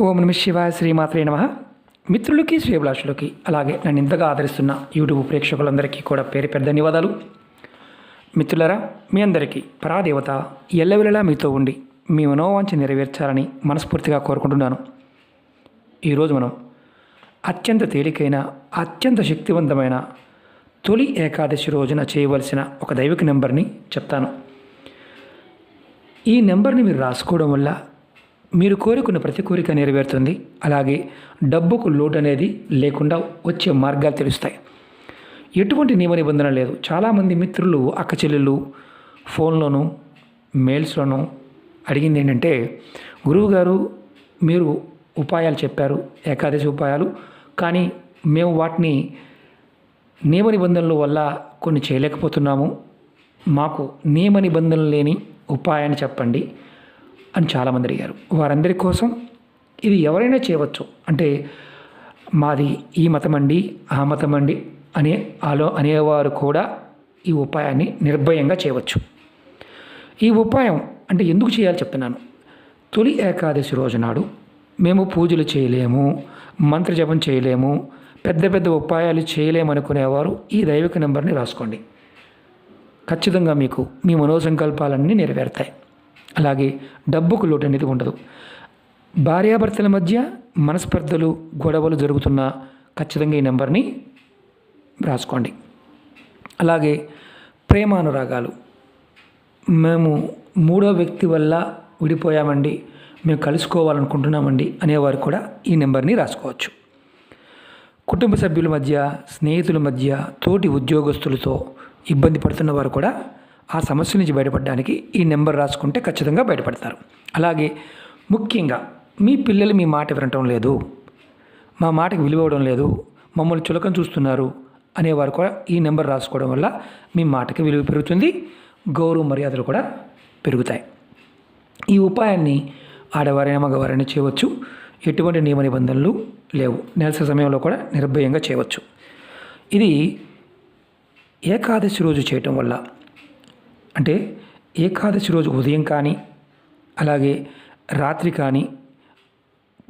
ఓం నమ శివాయ శ్రీమాత్రే నమ. మిత్రులకి శ్రీభిలాషులకి అలాగే నన్ను ఇంతగా ఆదరిస్తున్న యూట్యూబ్ ప్రేక్షకులందరికీ కూడా పేరు పెద్ద ధన్యవాదాలు. మిత్రులరా మీ అందరికీ పరాదేవత ఎల్లవెల్లలా మీతో ఉండి మీ మనోవాంఛ నెరవేర్చాలని మనస్ఫూర్తిగా కోరుకుంటున్నాను. ఈరోజు మనం అత్యంత తేలికైన అత్యంత శక్తివంతమైన తొలి ఏకాదశి రోజున చేయవలసిన ఒక దైవిక నెంబర్ని చెప్తాను. ఈ నెంబర్ని మీరు రాసుకోవడం వల్ల మీరు కోరుకున్న ప్రతి కోరిక నెరవేరుతుంది. అలాగే డబ్బుకు లోటు అనేది లేకుండా వచ్చే మార్గాలు తెలుస్తాయి. ఎటువంటి నియమ నిబంధన లేదు. చాలామంది మిత్రులు అక్క చెల్లెళ్ళు ఫోన్లోను మెయిల్స్లోను అడిగింది ఏంటంటే గురువుగారు మీరు ఉపాయాలు చెప్పారు ఏకాదశి ఉపాయాలు కానీ మేము వాటిని నియమ నిబంధనల వల్ల కొన్ని చేయలేకపోతున్నాము. మాకు నియమ నిబంధనలు లేని ఉపాయాన్ని చెప్పండి. అని చాలామంది అడిగారు. వారందరి కోసం ఇది ఎవరైనా చేయవచ్చు. అంటే మాది ఈ మతం అండి ఆ మతం అండి అనే ఆలో అనేవారు కూడా ఈ ఉపాయాన్ని నిర్భయంగా చేయవచ్చు. ఈ ఉపాయం అంటే ఎందుకు చేయాలి చెప్తున్నాను. తొలి ఏకాదశి రోజు నాడు మేము పూజలు చేయలేము మంత్రజపం చేయలేము పెద్ద పెద్ద ఉపాయాలు చేయలేమనుకునేవారు ఈ దైవిక నెంబర్ని రాసుకోండి. ఖచ్చితంగా మీకు మీ మనోసంకల్పాలన్నీ నెరవేరుతాయి. అలాగే డబ్బుకు లోటు అనేది ఉండదు. భార్యాభర్తల మధ్య మనస్పర్ధలు గొడవలు జరుగుతున్న ఖచ్చితంగా ఈ నెంబర్ని రాసుకోండి. అలాగే ప్రేమానురాగాలు. మేము మూడో వ్యక్తి వల్ల విడిపోయామండి మేము కలుసుకోవాలనుకుంటున్నామండి అనేవారు కూడా ఈ నెంబర్ని రాసుకోవచ్చు. కుటుంబ సభ్యుల మధ్య స్నేహితుల మధ్య తోటి ఉద్యోగస్తులతో ఇబ్బంది పడుతున్న వారు కూడా ఆ సమస్య నుంచి బయటపడడానికి ఈ నెంబర్ రాసుకుంటే ఖచ్చితంగా బయటపడతారు. అలాగే ముఖ్యంగా మీ పిల్లలు మీ మాట వినటం లేదు మా మాటకి విలువడం లేదు మమ్మల్ని చులకం చూస్తున్నారు అనేవారు కూడా ఈ నెంబర్ రాసుకోవడం వల్ల మీ మాటకి విలువ పెరుగుతుంది గౌరవ మర్యాదలు కూడా పెరుగుతాయి. ఈ ఉపాయాన్ని ఆడవారైనా మగవారైనా చేయవచ్చు. ఎటువంటి నియమ నిబంధనలు లేవు. నెలసరి సమయంలో కూడా నిర్భయంగా చేయవచ్చు. ఇది ఏకాదశి రోజు చేయటం వల్ల అంటే ఏకాదశి రోజు ఉదయం కానీ అలాగే రాత్రి కానీ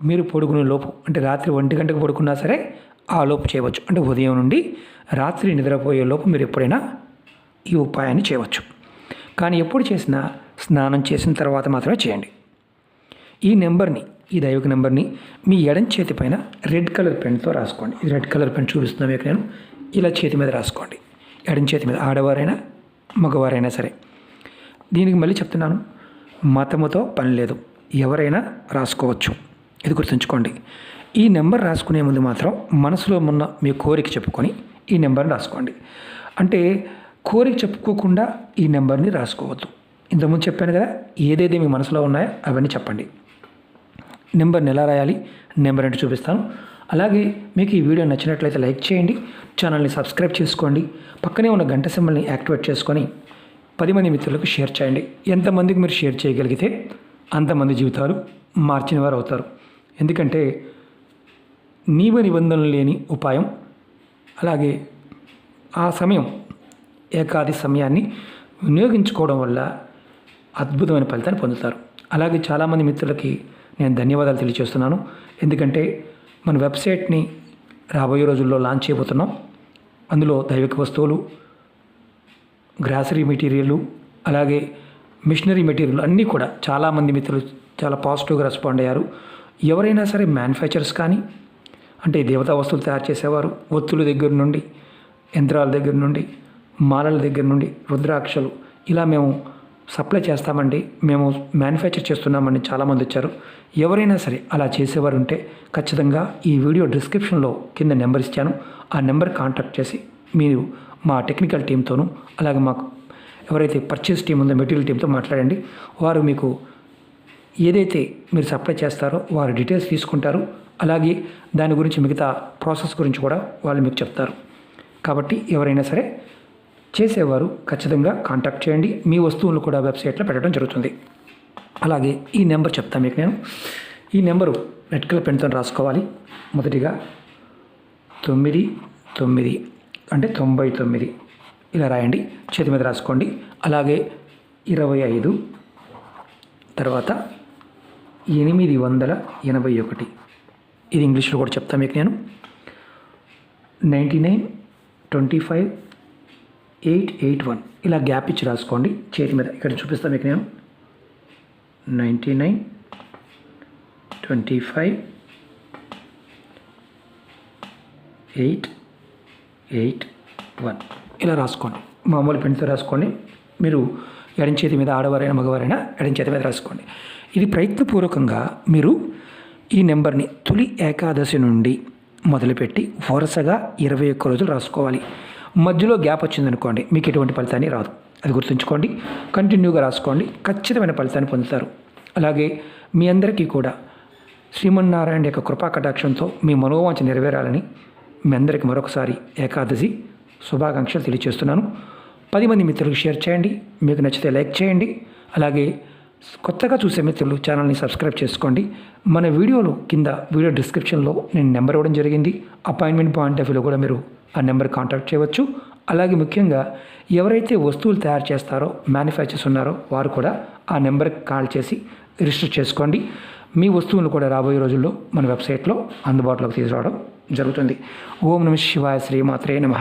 మీరు పడుకునే లోపు అంటే రాత్రి ఒంటి గంటకు పడుకున్నా సరే ఆ లోపు చేయవచ్చు. అంటే ఉదయం నుండి రాత్రి నిద్రపోయే లోపు మీరు ఎప్పుడైనా ఈ ఉపాయాన్ని చేయవచ్చు. కానీ ఎప్పుడు చేసినా స్నానం చేసిన తర్వాత మాత్రమే చేయండి. ఈ నెంబర్ని ఈ దైవిక నెంబర్ని మీ ఎడం చేతి పైన రెడ్ కలర్ పెన్తో రాసుకోండి. ఇది రెడ్ కలర్ పెన్ చూపిస్తున్నాం మీకు నేను. ఇలా చేతి మీద రాసుకోండి. ఎడం చేతి మీద ఆడవారైనా మగవారైనా సరే. దీనికి మళ్ళీ చెప్తున్నాను మతముతో పని లేదు. ఎవరైనా రాసుకోవచ్చు. ఇది గుర్తుంచుకోండి. ఈ నెంబర్ రాసుకునే ముందు మాత్రం మనసులో ఉన్న మీ కోరిక చెప్పుకొని ఈ నెంబర్ని రాసుకోండి. అంటే కోరిక చెప్పుకోకుండా ఈ నెంబర్ని రాసుకోవద్దు. ఇంతకుముందు చెప్పాను కదా ఏదైతే మీ మనసులో ఉన్నాయో అవన్నీ చెప్పండి. నెంబర్ని ఎలా రాయాలి? నెంబర్ ఏంటో చూపిస్తాను. అలాగే మీకు ఈ వీడియో నచ్చినట్లయితే లైక్ చేయండి ఛానల్ని సబ్స్క్రైబ్ చేసుకోండి పక్కనే ఉన్న గంట సింబల్ని యాక్టివేట్ చేసుకొని పది మంది మిత్రులకు షేర్ చేయండి. ఎంతమందికి మీరు షేర్ చేయగలిగితే అంతమంది జీవితాలు మార్చిన వారు అవుతారు. ఎందుకంటే నీవ నిబంధనలు లేని ఉపాయం అలాగే ఆ సమయం ఏకాది సమయాన్ని వినియోగించుకోవడం వల్ల అద్భుతమైన ఫలితాన్ని పొందుతారు. అలాగే చాలామంది మిత్రులకి నేను ధన్యవాదాలు తెలియజేస్తున్నాను. ఎందుకంటే మన వెబ్సైట్ని రాబోయే రోజుల్లో లాంచ్ చేయబోతున్నాం. అందులో దైవిక వస్తువులు గ్రాసరీ మెటీరియల్ అలాగే మిషనరీ మెటీరియల్ అన్నీ కూడా చాలామంది మిత్రులు చాలా పాజిటివ్గా రెస్పాండ్ అయ్యారు. ఎవరైనా సరే మ్యానుఫ్యాక్చర్స్ కానీ అంటే దేవతా వస్తువులు తయారు చేసేవారు ఒత్తుల దగ్గర నుండి యంత్రాల దగ్గర నుండి మాలల దగ్గర నుండి రుద్రాక్షలు ఇలా మేము సప్లై చేస్తామండి. మేము మ్యానుఫ్యాక్చర్ చేస్తున్నామని చాలామంది వచ్చారు. ఎవరైనా సరే అలా చేసేవారు ఉంటే ఖచ్చితంగా ఈ వీడియో డిస్క్రిప్షన్లో కింద నెంబర్ ఇచ్చాను. ఆ నెంబర్ కాంటాక్ట్ చేసి మీరు మా టెక్నికల్ టీంతోనూ అలాగే మాకు ఎవరైతే పర్చేస్ టీం ఉందో మెటీరియల్ టీంతో మాట్లాడండి. వారు మీకు ఏదైతే మీరు సప్లై చేస్తారో వారు డీటెయిల్స్ తీసుకుంటారు. అలాగే దాని గురించి మిగతా ప్రాసెస్ గురించి కూడా వాళ్ళు మీకు చెప్తారు. కాబట్టి ఎవరైనా సరే చేసేవారు ఖచ్చితంగా కాంటాక్ట్ చేయండి. మీ వస్తువులు కూడా వెబ్సైట్లో పెట్టడం జరుగుతుంది. అలాగే ఈ నెంబర్ చెప్తాను మీకు నేను. ఈ నెంబరు రెడ్ పెన్తో రాసుకోవాలి. మొదటిగా తొమ్మిది తొమ్మిది అంటే తొంభై తొమ్మిది. ఇలా రాయండి. చేతి మీద రాసుకోండి. అలాగే ఇరవై ఐదు తర్వాత ఎనిమిది వందల ఎనభై ఒకటి. ఇది ఇంగ్లీష్లో కూడా చెప్తాను మీకు నేను. Ninety nine twenty five eight eight one. ఇలా గ్యాప్ ఇచ్చి రాసుకోండి. చేతి మీద ఇక్కడ చూపిస్తాను మీకు నేను. Ninety nine twenty five eight eight one. ఇలా రాసుకోండి. మామూలు పెన్తో రాసుకోండి. మీరు ఎడం చేతి మీద ఆడవారైనా మగవారైనా ఎడం చేతి మీద రాసుకోండి. ఇది ప్రయత్నపూర్వకంగా మీరు ఈ నెంబర్ని తొలి ఏకాదశి నుండి మొదలుపెట్టి వరుసగా ఇరవై ఒక్క రోజులు రాసుకోవాలి. మధ్యలో గ్యాప్ వచ్చిందనుకోండి మీకు ఎటువంటి ఫలితాన్ని రాదు. అది గుర్తుంచుకోండి కంటిన్యూగా రాసుకోండి ఖచ్చితమైన ఫలితాన్ని పొందుతారు. అలాగే మీ అందరికీ కూడా శ్రీమన్నారాయణ యొక్క కృపా కటాక్షంతో మీ మనోవాంఛ నెరవేరాలని మీ అందరికీ మరొకసారి ఏకాదశి శుభాకాంక్షలు తెలియజేస్తున్నాను. పది మంది మిత్రులకు షేర్ చేయండి మీకు నచ్చితే లైక్ చేయండి అలాగే కొత్తగా చూసే మిత్రులు ఛానల్ని సబ్స్క్రైబ్ చేసుకోండి. మన వీడియోలు కింద వీడియో డిస్క్రిప్షన్లో నేను నెంబర్ ఇవ్వడం జరిగింది. అపాయింట్మెంట్ పాయింట్ ఆఫ్ వ్యూలో కూడా మీరు ఆ నెంబర్ కాంటాక్ట్ చేయవచ్చు. అలాగే ముఖ్యంగా ఎవరైతే వస్తువులు తయారు చేస్తారో మ్యానుఫ్యాక్చర్స్ ఉన్నారో వారు కూడా ఆ నెంబర్కి కాల్ చేసి రిజిస్టర్ చేసుకోండి. మీ వస్తువులు కూడా రాబోయే రోజుల్లో మన వెబ్సైట్లో అందుబాటులోకి తీసుకురావడం జరుగుతుంది. ఓం నమ శివాయ శ్రీమాత్రే నమ.